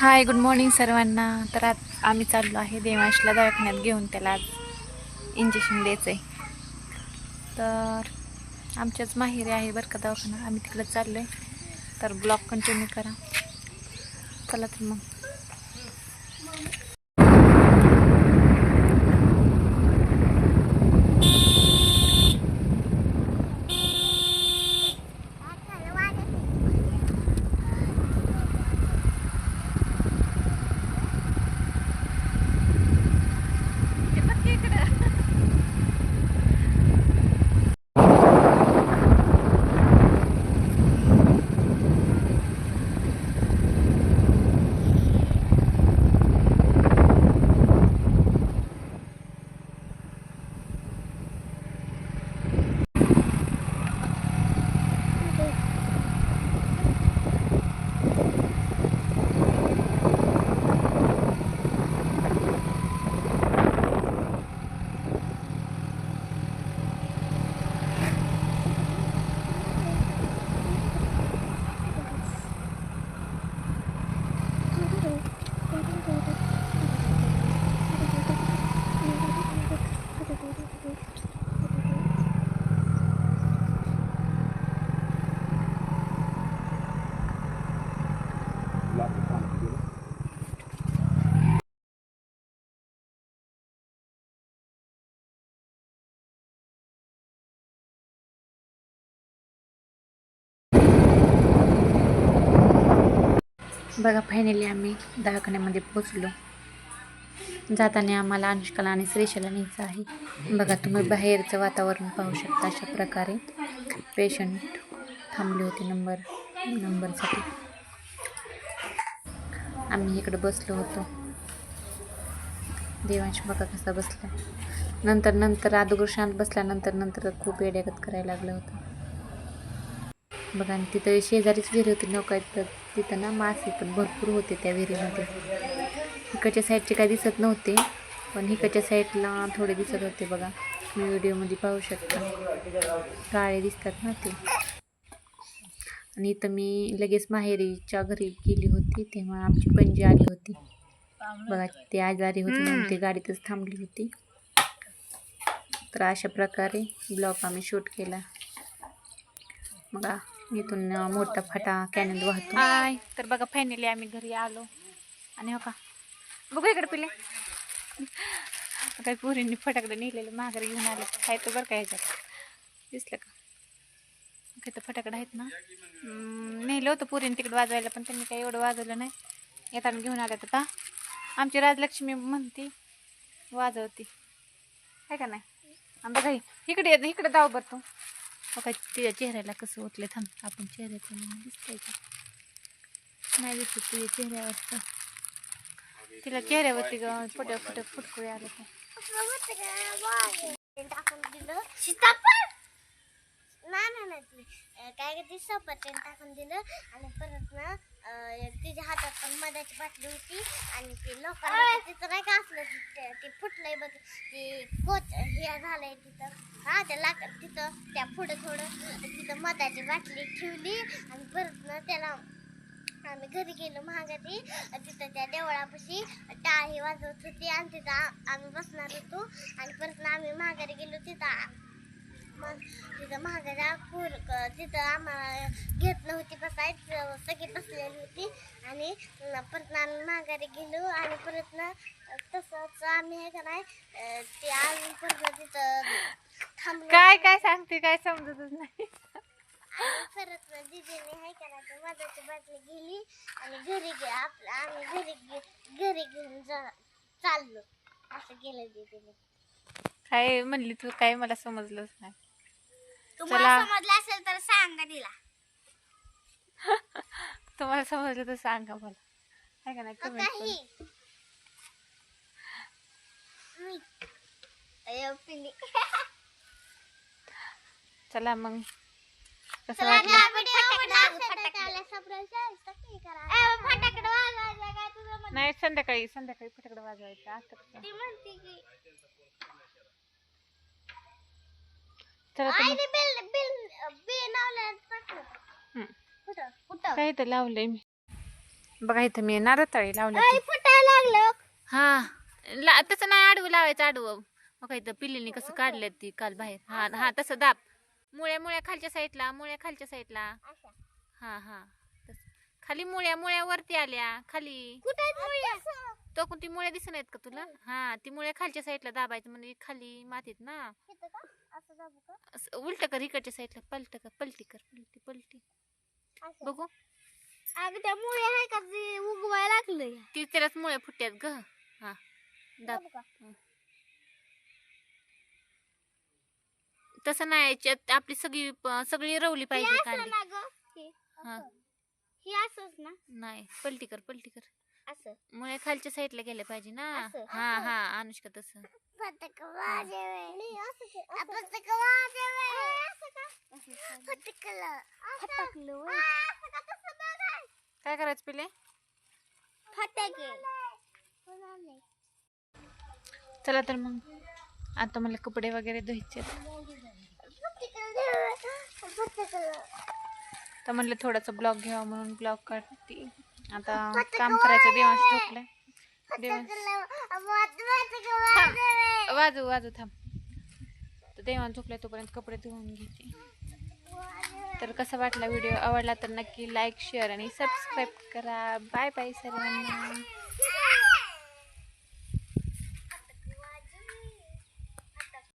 Hi good morning सर्वांना. तर आज आम्ही चाललो आहे देवांशला दवाखान्यात घेऊन. त्याला आज इंजेक्शन द्यायचं आहे तर आमच्याच माहेरी आहे बरं का दवाखाना. आम्ही तिकडं चाललो आहे तर ब्लॉग कंटिन्यू करा. चला तर मग. बघा फायनली आम्ही दवाखान्यामध्ये पोचलो जाताना आम्हाला अनुष्काला आणि श्रेषाला न्यायचं आहे. बघा तुम्ही बाहेरचं वातावरण पाहू शकता अशा प्रकारे. पेशंट थांबले होते नंबर नंबरसाठी आम्ही इकडे बसलो होतो. देवांश बघा कसा बसला. नंतर नंतर अगोदर शांत बसल्यानंतर नंतर खूप येड्यागत करायला लागलं होतं. बघा आणि तिथं शेजारीच गेली होती नौका तर तिथं ना मासे पण भरपूर होते त्या विहिरीमध्ये. इकडच्या साईडचे काही दिसत नव्हते पण इकडच्या साईडला थोडे दिसत होते बघा. तुम्ही व्हिडिओमध्ये पाहू शकता. काळे दिसतात ना ते. आणि इथं मी लगेच माहेरीच्या घरी गेली होती तेव्हा आमची पणजी आली होती. बघा ते आजारी होते म्हणून गाडीतच थांबली होती. तर अशा प्रकारे ब्लॉग आम्ही शूट केला. बघा इथून मोठा फाटा कॅनल वाहतो. हाय तर बघा फायनली आम्ही घरी आलो. आणि हो का? बघू इकडे पिले काही पोरींनी फटाकडे नेलेलं माघारी घेऊन आले. काय तर बरं का ह्याच्यात? दिसलं का? काय तर फटाकडे आहेत ना? नेलं होतं पोरीने तिकडे वाजवायला पण त्यांनी काही एवढं वाजवलं नाही. येताना घेऊन आल्यात आता. आमची राजलक्ष्मी म्हणती वाजवती. आहे का नाही? आणि बघा इकडे इकडे दाव बरं तू बघा तिच्या चेहऱ्याला कसं ओतले थांब. आपण चेहऱ्याचं म्हणून दिसतंय का? नाही दिसत तुझ्या चेहऱ्यावर तिला चेहऱ्यावरती ग फुट फुट फुटकुळे आले का? टाकून दिलं नाही नाही नाही काय करते सफरचंद टाकून दिलं आणि परत ना तिच्या हातात पण मधाची बाटली होती आणि ते लोकांना तिथं नाही का असलं ते- ते फुटलंय बघ ते कोच हे झालंय तिथं. हा त्या लाक तिथं त्या पुढं थोडं. तिथं मधाची बाटली ठेवली आणि परत ना त्याला आम्ही घरी गेलो महागारी तिथं त्या देवळापाशी टाळी वाजवत होती आणि तिथं आ- आम्ही बसणार होतो. आणि परत ना आम्ही महागारी गेलो तिथं. आ- मग तिथं महागडा कुरक तिथं आम्हाला घेत नव्हती बसायचं सगळी बसलेली होती आणि परत आम्ही महागारी गेलो आणि परत ना तसंच आम्ही हे का नाही ते अजून परत तिथं थांबलो काय काय सांगते काय समजतच नाही. आणि परत ना दीदीने हाय का नाही मधाची बाटली गेली आणि घरी गे आपलं आम्ही घरी गे- घरी घेऊन जा चाललो असं केलं दीदीने काय म्हणली तू? काय मला समजलंच नाही. तुम्हाला. समजलं असेल तर सांगा तिला. तुम्हाला समजलं तर सांगा मला. आहे का नाही कमेंट अयो, पिली. चला मग. कसं वाटलं? हा? नाही संध्याकाळी संध्याकाळी फटाकडे वाजवायचं. आता कसं? ती म्हणते की चला तर मग. लावलं हं. काय तर लावलंय मी? बघा इथं मी नारताळी लावले आई फुटायला लागलं. हा. ला तसं नाही आडवं लावायचं आडवं. बघा इथं पिल्लीने कसं काढलं ती काल बाहेर. हा हा तसं दाब. मुळ्या मुळ्या खालच्या साईडला मुळ्या खालच्या साईडला. हा हा तसं. खाली मुळ्या मुळ्या वरती आल्या खाली? तो कोणती मुळ्या दिसत नाहीत का तुला? हा ती मुळ्या खालच्या साईडला दाबायचं म्हणजे खाली मातीत ना. इथं? उलट कर इकडच्या साईडला पलट कर पलटी कर पलटी पलटी. असं. बघू. अगं त्या मुळे आहे का जे उगवायला लागलं ती त्यालाच मुळे फुटत्यात ग. हा दाब. तसं नाही याच्यात आपली सगळी सगळी रवली पाहिजे कांदी हे हा. हे असंच ना? नाही पलटी कर पलटी कर. असं. मुळे खालच्या साईडला गेलं पाहिजे ना. असं. हा हा अनुष्का तसं. फटक वाजवे. फटक वाजवे. फटकलं. फटकलं काय करायचं पिले? फटाके. चला तर मग. आता मला कपडे वगैरे धुवायचे तर म्हणलं थोडासा ब्लॉग घ्यावा म्हणून ब्लॉग काढते. आता काम करायचं देवांश झोपलंय देवांश वाजू वाजू थांब. तर देवांश झोपलाय तोपर्यंत कपडे धुवून घेते तर कसा वाटला व्हिडिओ? आवडला तर नक्की लाईक शेअर आणि सबस्क्राईब करा. बाय बाय सर्वांना.